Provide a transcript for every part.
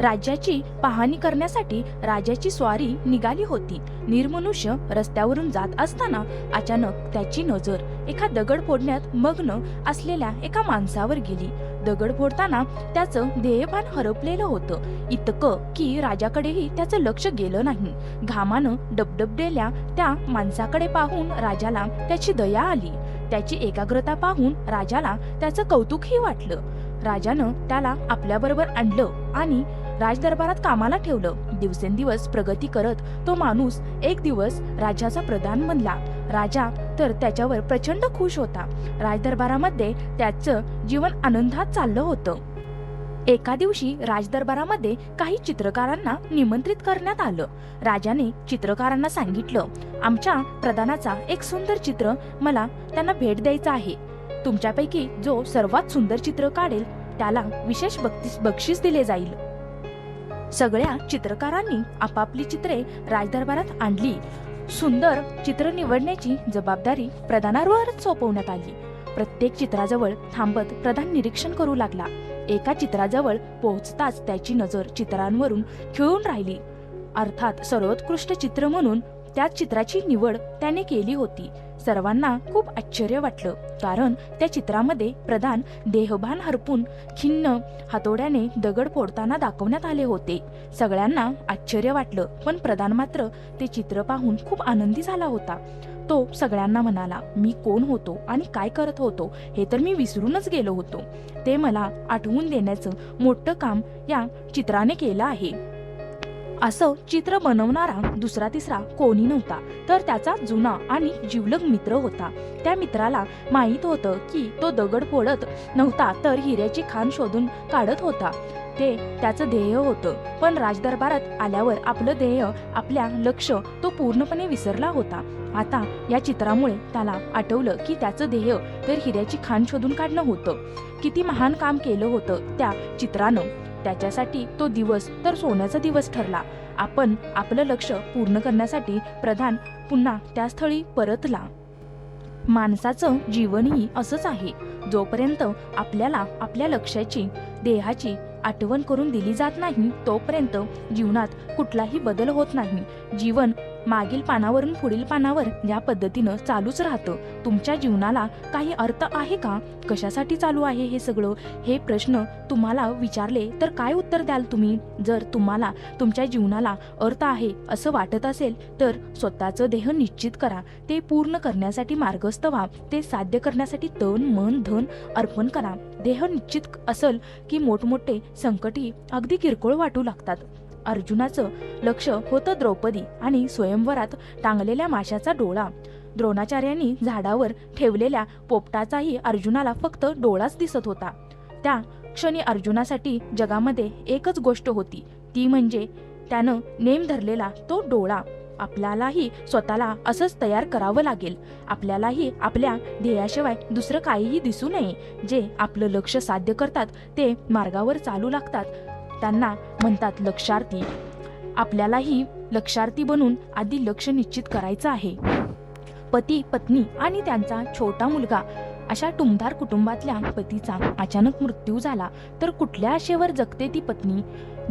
राज्याची पाहणी करण्यासाठी राजाची स्वारी निघाली होती. निर्मनुष्य रस्त्यावरून जात असताना अचानक त्याची नजर एका दगड फोडण्यात मग्न असलेल्या एका माणसावर गेली. दगड फोडताना त्याचं ध्येयभान हरपलेलं होतं. इतकं की राजाकडेही त्याचं लक्ष गेलं नाही. घामानं डबडबलेल्या त्या माणसाकडे पाहून राजाला त्याची दया आली. त्याची एकाग्रता पाहून राजाला त्याचं कौतुकही वाटलं. राजानं त्याला आपल्याबरोबर आणलं आणि राजदरबारात कामाला ठेवलं. दिवसेंदिवस प्रगती करत तो माणूस एक दिवस राजाचा प्रधान बनला. राजा तर त्याच्यावर प्रचंड खुश होता. राजदरबारामध्ये त्याचं जीवन आनंदात चाललं होतं. एका दिवशी राजदरबारामध्ये काही चित्रकारांना निमंत्रित करण्यात आलं. राजाने चित्रकारांना सांगितलं आमच्या प्रधानाचा एक सुंदर चित्र मला त्यांना भेट द्यायचा आहे. तुमच्यापैकी जो सर्वात सुंदर चित्र काढेल त्याला विशेष बक्षीस बक्षीस दिले जाईल. सगळ्या चित्रकारांनी आपापली चित्रे राजदरबारात आणली. सुंदर चित्र निवडण्याची जबाबदारी प्रधानावरच सोपवण्यात आली. प्रत्येक चित्राजवळ थांबत प्रधान निरीक्षण करू लागला. एका चित्राजवळ पोहोचताच त्याची नजर चित्रांवरून खिळून राहिली. अर्थात सर्वोत्कृष्ट चित्र म्हणून त्या चित्राची निवड त्याने केली होती. सर्वांना खूप आश्चर्य वाटलं. कारण त्या चित्रामध्ये प्रधान देहभान हरपून खिन्न हातोड्याने दगड फोडताना दाखवण्यात आले होते. सगळ्यांना आश्चर्य वाटलं पण प्रधान मात्र ते चित्र पाहून खूप आनंदी झाला होता. तो सगळ्यांना म्हणाला मी कोण होतो आणि काय करत होतो हे तर मी विसरूनच गेलो होतो. ते मला आठवून देण्याचं मोठं काम या चित्राने केलं आहे. असं चित्र बनवणारा दुसरा तिसरा कोणी नव्हता. तर त्याचा जुना आणि जिवलग मित्र होता. त्या मित्राला माहीत होतं की तो दगड फोडत नव्हता तर हिऱ्याची खाण शोधून काढत होता. ते त्याचं ध्येय होतं. पण राजदरबारात आल्यावर आपलं ध्येय आपल्या लक्ष तो पूर्णपणे विसरला होता. आता या चित्रामुळे त्याला आठवलं की त्याचं ध्येय तर हिऱ्याची खाण शोधून काढणं होतं. किती महान काम केलं होतं त्या चित्रानं. त्याच्यासाठी तो दिवस तर सोन्याचा दिवस ठरला. आपण आपलं लक्ष पूर्ण करण्यासाठी प्रधान पुन्हा त्या स्थळी परतला. माणसाचं जीवनही असंच आहे. जोपर्यंत आपल्याला आपल्या लक्ष्याची देहाची आठवण करून दिली जात नाही तोपर्यंत जीवनात कुठलाही बदल होत नाही. जीवन मागील पानावरून पुढील पानावर या पद्धतीनं चालूच राहतं. तुमच्या जीवनाला काही अर्थ आहे का? कशासाठी चालू आहे हे सगळं? हे प्रश्न तुम्हाला विचारले तर काय उत्तर द्याल तुम्ही? जर तुम्हाला तुमच्या जीवनाला अर्थ आहे असं वाटत असेल तर स्वतःचं देह निश्चित करा. ते पूर्ण करण्यासाठी मार्गस्थ व्हा. ते साध्य करण्यासाठी तन मन धन अर्पण करा. देह निश्चित असल की मोठमोठे संकटी अगदी किरकोळ वाटू लागतात. अर्जुनाचं लक्ष होतं द्रौपदी आणि स्वयंवरात टांगलेल्या माशाचा डोळा. द्रोणाचार्यांनी झाडावर ठेवलेल्या पोपटाचाही अर्जुनाला फक्त डोळाच दिसत होता. त्या क्षणी अर्जुनासाठी जगामध्ये एकच गोष्ट होती. ती म्हणजे त्यानं नेम धरलेला तो डोळा. आपल्यालाही स्वतःला असंच तयार करावं लागेल. आपल्यालाही आपल्या ध्येयाशिवाय दुसरं काहीही दिसू नये. जे आपलं लक्ष साध्य करतात ते मार्गावर चालू लागतात. त्यांना म्हणतात लक्षार्थी. आपल्यालाही लक्षार्थी बनून आधी लक्ष निश्चित करायचं आहे. पती पत्नी आणि त्यांचा छोटा मुलगा अशा टुमदार कुटुंबातल्या पतीचा अचानक मृत्यू झाला तर कुठल्या आशेवर जगते ती पत्नी?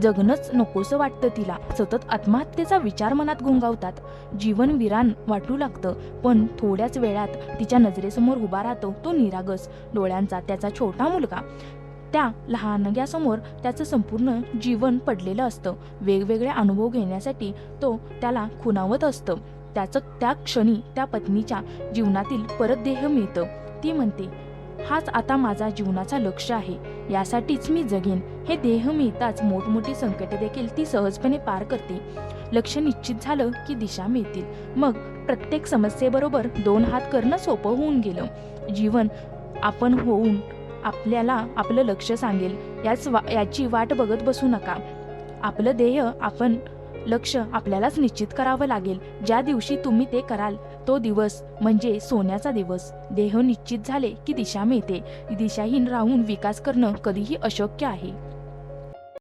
जगणंच नकोसं वाटतं तिला. सतत आत्महत्येचा विचार मनात घुंगावतात. जीवन विरान वाटू लागतं पण थोड्याच वेळात तिच्या नजरेसमोर उभा राहतो तो निरागस. डोळ्यांचा त्याचा छोटा मुलगा. त्या लहानग्यासमोर त्याचं संपूर्ण जीवन पडलेलं असतं. वेगवेगळे अनुभव घेण्यासाठी तो त्याला खुणावत असतं. त्याचं त्या क्षणी त्या पत्नीच्या जीवनातील परत देह मिळतं. ती म्हणते हाच आता माझा जीवनाचा लक्ष आहे. यासाठीच मी जगेन. हे देह मिळताच मोठमोठी संकटे देखील ती सहजपणे पार करते. लक्ष निश्चित झालं की दिशा मिळतील. मग प्रत्येक समस्येबरोबर दोन हात करणं सोपं होऊन गेलं. जीवन आपण होऊन आपल्याला आपलं लक्ष सांगेल. याच वा याची वाट बघत बसू नका. आपलं ध्येय आपण लक्ष आपल्यालाच निश्चित करावं लागेल. ज्या दिवशी तुम्ही ते कराल तो दिवस म्हणजे सोन्याचा दिवस. देह निश्चित झाले की दिशा मिळते. दिशाहीन राहून विकास करणं कधीही अशक्य आहे.